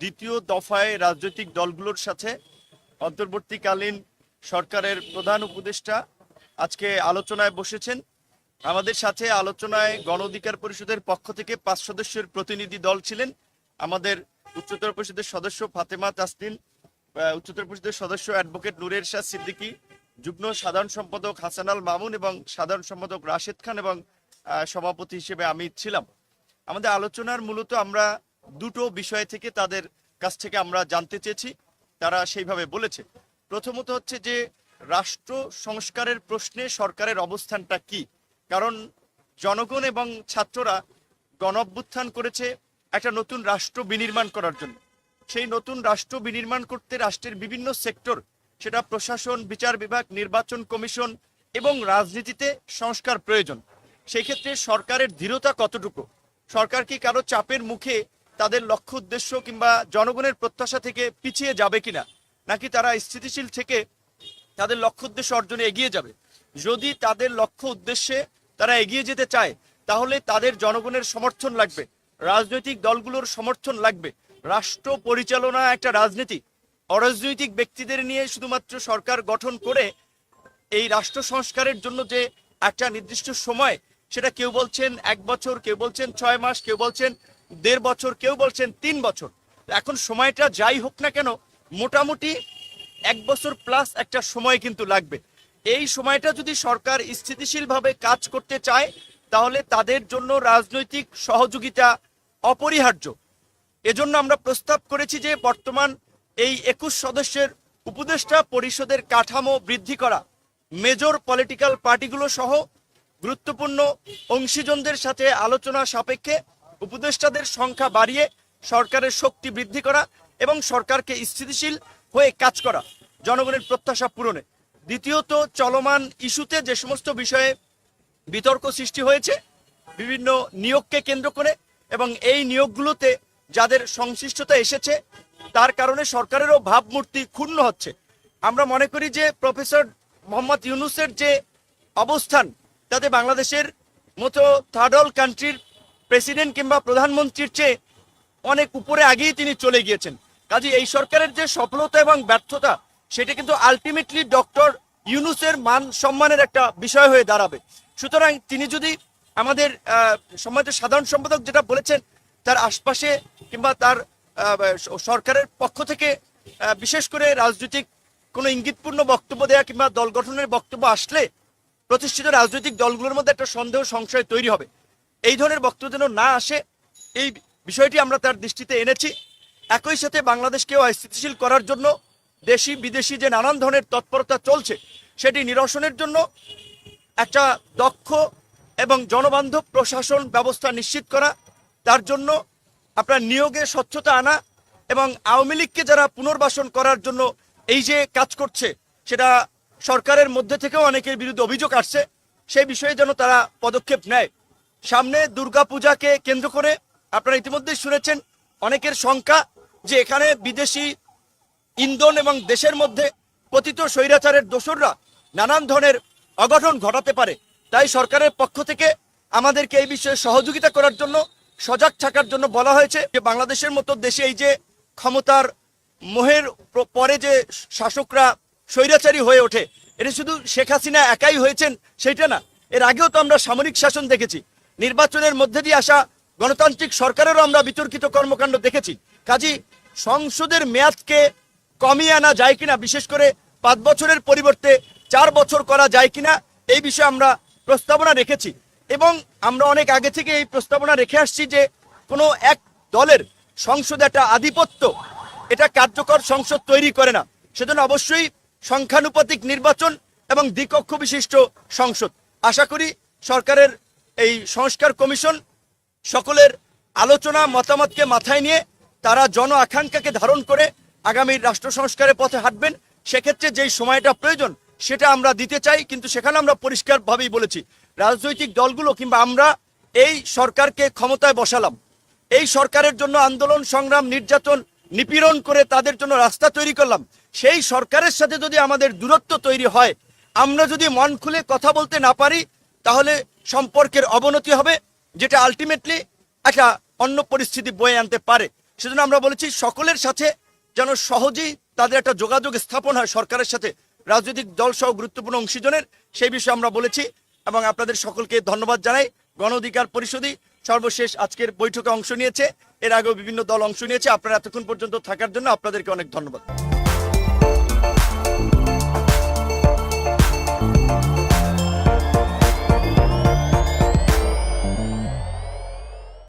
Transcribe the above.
দ্বিতীয় দফায় রাজনৈতিক দলগুলোর সাথে অন্তর্বর্তীকালীন সরকারের প্রধান উপদেষ্টা আজকে আলোচনায় বসেছেন। আমাদের সাথে আলোচনায় গণ অধিকার পরিষদের পক্ষ থেকে পাঁচ সদস্যের প্রতিনিধি দল ছিলেন আমাদের উচ্চতর পরিষদের সদস্য ফাতেমা তাসনিন আহ, উচ্চতর পরিষদের সদস্য অ্যাডভোকেট নুরের শাহ সিদ্দিকী যুগ্ম সাধারণ সম্পাদক হাসানাল মামুন এবং সাধারণ সম্পাদক রাশেদ খান এবং সভাপতি হিসেবে আমি ছিলাম। আমাদের আলোচনার মূলত আমরা দুটো বিষয় থেকে তাদের কাছ থেকে আমরা জানতে চেয়েছি, তারা সেইভাবে বলেছে। প্রথমত হচ্ছে যে, রাষ্ট্র সংস্কারের প্রশ্নে সরকারের অবস্থানটা কি? কারণ জনগণ এবং ছাত্ররা গণঅভ্যুত্থান করেছে একটা নতুন রাষ্ট্র বিনির্মাণ করার জন্য। সেই নতুন রাষ্ট্র বিনির্মাণ করতে রাষ্ট্রের বিভিন্ন সেক্টর, সেটা প্রশাসন, বিচার বিভাগ, নির্বাচন কমিশন এবং রাজনীতিতে সংস্কার প্রয়োজন। সেই ক্ষেত্রে সরকারের দৃঢ়তা কতটুকু? সরকার কি কারও চাপের মুখে তাদের লক্ষ্য উদ্দেশ্য কিংবা জনগণের প্রত্যাশা থেকে পিছিয়ে যাবে কিনা, নাকি তারা স্থিতিশীল থেকে তাদের লক্ষ্য উদ্দেশ্য অর্জনে এগিয়ে যাবে? যদি তাদের লক্ষ্য উদ্দেশ্যে তারা এগিয়ে যেতে চায়, তাহলে তাদের জনগণের সমর্থন লাগবে, রাজনৈতিক দলগুলোর সমর্থন লাগবে। রাষ্ট্র পরিচালনা একটা রাজনীতি। অরাজনৈতিক ব্যক্তিদের নিয়ে শুধুমাত্র সরকার গঠন করে এই রাষ্ট্র সংস্কারের জন্য যে একটা নির্দিষ্ট সময়, সেটা কেউ বলছেন এক বছর, কেউ বলছেন ছয় মাস, কেউ বলছেন দেড় বছর, কেউ বলছেন তিন বছর। এখন সময়টা যাই হোক না কেন, মোটামুটি এক বছর প্লাস একটা সময় কিন্তু লাগবে। এই সময়টা যদি সরকার স্থিতিশীলভাবে কাজ করতে চায়, তাহলে তাদের জন্য রাজনৈতিক সহযোগিতা অপরিহার্য। এজন্য আমরা প্রস্তাব করেছি যে বর্তমান এই একুশ সদস্যের উপদেষ্টা পরিষদের কাঠামো বৃদ্ধি করা, মেজর পলিটিক্যাল পার্টিগুলো সহ গুরুত্বপূর্ণ অংশীজনদের সাথে আলোচনা সাপেক্ষে উপদেষ্টাদের সংখ্যা বাড়িয়ে সরকারের শক্তি বৃদ্ধি করা এবং সরকারকে স্থিতিশীল হয়ে কাজ করা, জনগণের প্রত্যাশা পূরণে। দ্বিতীয়ত, চলমান ইস্যুতে যে সমস্ত বিষয়ে বিতর্ক সৃষ্টি হয়েছে, বিভিন্ন নিয়োগকে কেন্দ্র করে এবং এই নিয়োগগুলোতে যাদের সংশ্লিষ্টতা এসেছে, তার কারণে সরকারেরও ভাবমূর্তি ক্ষুণ্ণ হচ্ছে। আমরা মনে করি যে প্রফেসর মোহাম্মদ ইউনুসের যে অবস্থান, তাতে বাংলাদেশের মতো থার্ড ওয়ার্ল্ড কান্ট্রির প্রেসিডেন্ট কিংবা প্রধানমন্ত্রীর চেয়ে অনেক উপরে আগেই তিনি চলে গিয়েছেন। কাজে এই সরকারের যে সফলতা এবং ব্যর্থতা, সেটা কিন্তু আলটিমেটলি ডক্টর ইউনুসের মান সম্মানের একটা বিষয় হয়ে দাঁড়াবে। সুতরাং তিনি যদি আমাদের সম্মানিত সাধারণ সম্পাদক যেটা বলেছেন, তার আশপাশে কিংবা তার সরকারের পক্ষ থেকে বিশেষ করে রাজনৈতিক কোনো ইঙ্গিতপূর্ণ বক্তব্য দেওয়া কিংবা দল গঠনের বক্তব্য আসলে প্রতিষ্ঠিত রাজনৈতিক দলগুলোর মধ্যে একটা সন্দেহ সংশয় তৈরি হবে। এই ধরনের বক্তব্য যেন না আসে, এই বিষয়টি আমরা তার দৃষ্টিতে এনেছি। একই সাথে বাংলাদেশকেও অস্থিতিশীল করার জন্য দেশি বিদেশি যে নানান ধরনের তৎপরতা চলছে, সেটি নিরসনের জন্য একটা দক্ষ এবং জনবান্ধব প্রশাসন ব্যবস্থা নিশ্চিত করা, তার জন্য আপনার নিয়োগে স্বচ্ছতা আনা এবং আওয়ামী লীগকে যারা পুনর্বাসন করার জন্য এই যে কাজ করছে, সেটা সরকারের মধ্যে থেকেও অনেকের বিরুদ্ধে অভিযোগ আসছে, সেই বিষয়ে যেন তারা পদক্ষেপ নেয়। সামনে দুর্গাপূজাকে কেন্দ্র করে আপনারা ইতিমধ্যেই শুনেছেন অনেকের শঙ্কা যে এখানে বিদেশি ইন্ধন এবং দেশের মধ্যে পতিত স্বৈরাচারের দোসররা নানান ধরনের অঘটন ঘটাতে পারে। তাই সরকারের পক্ষ থেকে আমাদেরকে এই বিষয়ে সহযোগিতা করার জন্য, সজাগ থাকার জন্য বলা হয়েছে যে বাংলাদেশের মতো দেশে এই যে ক্ষমতার মোহের পরে যে শাসকরা স্বৈরাচারী হয়ে ওঠে, এটা শুধু শেখ হাসিনা একাই হয়েছেন, সেইটা না। এর আগেও তো আমরা সামরিক শাসন দেখেছি। নির্বাচনের মধ্যে দিয়ে আসা গণতান্ত্রিক সরকারেরও আমরা বিতর্কিত কর্মকাণ্ড দেখেছি। কাজী, সংসদের মেয়াদকে কমিয়ে আনা যায় কিনা, বিশেষ করে পাঁচ বছরের পরিবর্তে চার বছর করা যায় কিনা, এই বিষয়ে আমরা প্রস্তাবনা রেখেছি। এবং আমরা অনেক আগে থেকে এই প্রস্তাবনা রেখে আসছি যে কোনো এক দলের সংসদে একটা আধিপত্য, এটা কার্যকর সংসদ তৈরি করে না। সেজন্য অবশ্যই সংখ্যানুপাতিক নির্বাচন এবং দ্বিকক্ষ বিশিষ্ট সংসদ। আশা করি সরকারের এই সংস্কার কমিশন সকলের আলোচনা, মতামতকে মাথায় নিয়ে তারা জন আকাঙ্ক্ষাকে ধারণ করে আগামী রাষ্ট্র সংস্কারের পথে হাঁটবেন। সেক্ষেত্রে যেই সময়টা প্রয়োজন সেটা আমরা দিতে চাই, কিন্তু সেখানে আমরা পরিষ্কারভাবেই বলেছি। রাজনৈতিক দলগুলো কিংবা আমরা এই সরকারকে ক্ষমতায় বসালাম। এই সরকারের জন্য আন্দোলন, সংগ্রাম, নির্যাতন, নিপীড়ন করে তাদের জন্য রাস্তা তৈরি করলাম। সেই সরকারের সাথে যদি আমাদের দূরত্ব তৈরি হয়, আমরা যদি মন খুলে কথা বলতে না পারি, তাহলে সম্পর্কের অবনতি হবে, যেটা আলটিমেটলি একটা অন্য পরিস্থিতি বয়ে আনতে পারে। সেজন্য আমরা বলেছি সকলের সাথে যেন সহজেই তাদের একটা যোগাযোগ স্থাপন হয় সরকারের সাথে, রাজনৈতিক দল সহ গুরুত্বপূর্ণ অংশীজনের। সেই বিষয়ে আমরা বলেছি এবং আপনাদের সকলকে ধন্যবাদ জানাই। গণ অধিকার পরিষদই সর্বশেষ আজকের বৈঠকে অংশ নিয়েছে। এর আগেও বিভিন্ন দল অংশ নিয়েছে। আপনারা এতক্ষণ পর্যন্ত থাকার জন্য আপনাদেরকে অনেক ধন্যবাদ।